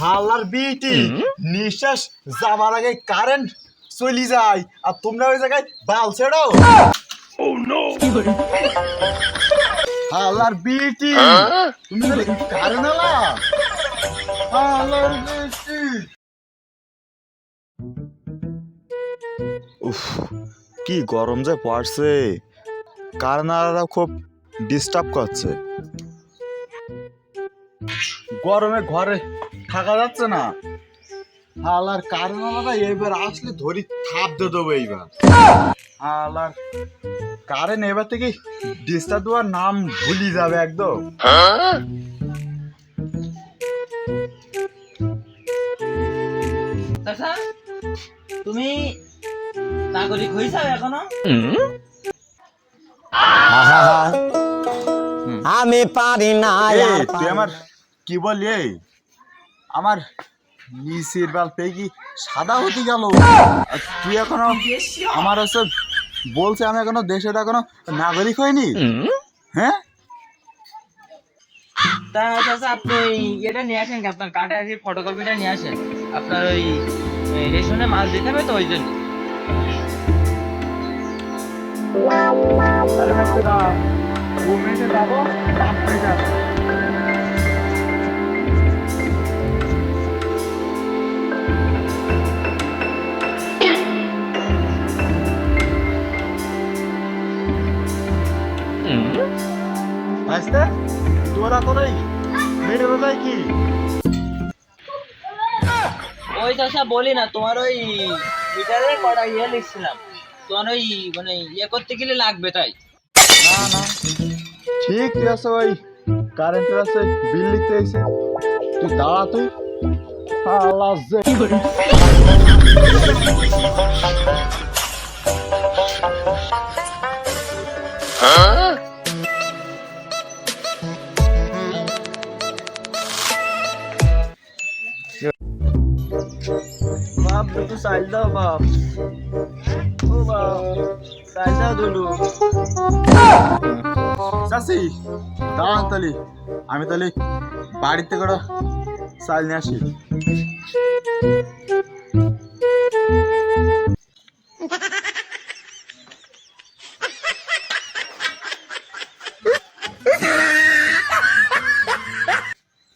হালার বিটি। নিঃশ্বাস যাবার আগে কারেন্ট চলে যায়। আর তোমরা ওই জায়গায় বাল ছেড়ো। হালার বিটি। তুমি কারেন্ট হালার বিটি। উফ কি গরম যে পড়ছে। কারনারা খুব ডিস্টার্ব করছে। গরমে ঘরে থাকা যাচ্ছে না। হালার কারনারা এবার আসলে ধরি থাপ দিয়ে দেবো এইবার। হালার কারেন্ট এবার থেকে ডিস্টার্ব দেওয়ার নাম ভুলি যাবে একদম। তুমি নাগরিক হয়েছাও এখনও? আমি পারি না তুই আমার কি বললি এই? আমার নিচের বাল কি সাদা হতে গেল। তুই এখনও আমার হচ্ছে বলছে আমি এখনও দেশের এখনও নাগরিক হয়নি হ্যাঁ? তা আপনি এটা নিয়ে আসেন আপনার ফটোকপিটা নিয়ে আসেন। আপনার ওই রেশনে মাল দিতে হবে তো ওই জন্য। আসতে? তোরা কোথায় মেরে কোথায় কি? ওই চাচা বলি না তোমার ওই মিটারে কটা ইয়ে লিখছিলাম। তোমার ওই মানে ইয়ে করতে গেলে লাগবে তাই। না না। ঠিক আছে ওই কারেন্টের আছে বিল লিখতে এসে তুই দাঁড়া তুই। আল্লাহ দুটো চাল দাও বাপ। ও বাপ চাল দাও দুটো চাষি দাঁড়ান তাহলে আমি তাহলে বাড়িতে করে চাল নিয়ে আসি।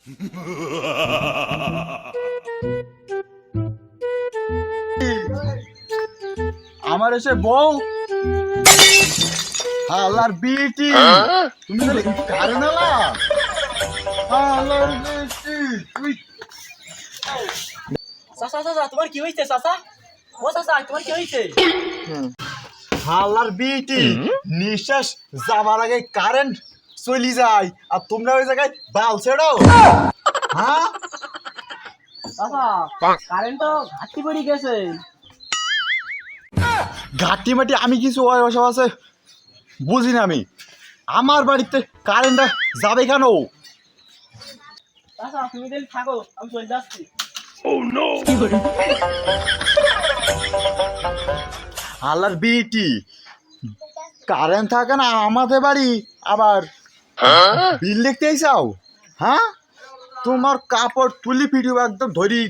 আমার এসে বউ। হালার বিটি। তুমি তাহলে কারণ আলা হালার বিটি তুই চাচা চাচা তোমার কি হয়েছে চাচা? ও চাচা তোমার কি হয়েছে হালার বিটি নিঃশ্বাস যাবার আগে কারেন্ট চলে যায় আর তোমরা ওই জায়গায় বাল ছেড়ো। হ্যাঁ? কারেন্ট তো ঘাটতি পড়ে গেছে। ঘাটি মাটি আমি কিছু ওসব আছে বুঝি না আমি। আমার বাড়িতে কারেন্টটা যাবে কেন? চাচা তুমি তাহলে থাকো আমি চলে যাচ্ছি। হালার বিটি। কারেন্ট থাকে না আমাদের বাড়ি আবার বিল দেখতে চাও হ্যাঁ? তোমার কাপড় তুলি পিটিও একদম ধরি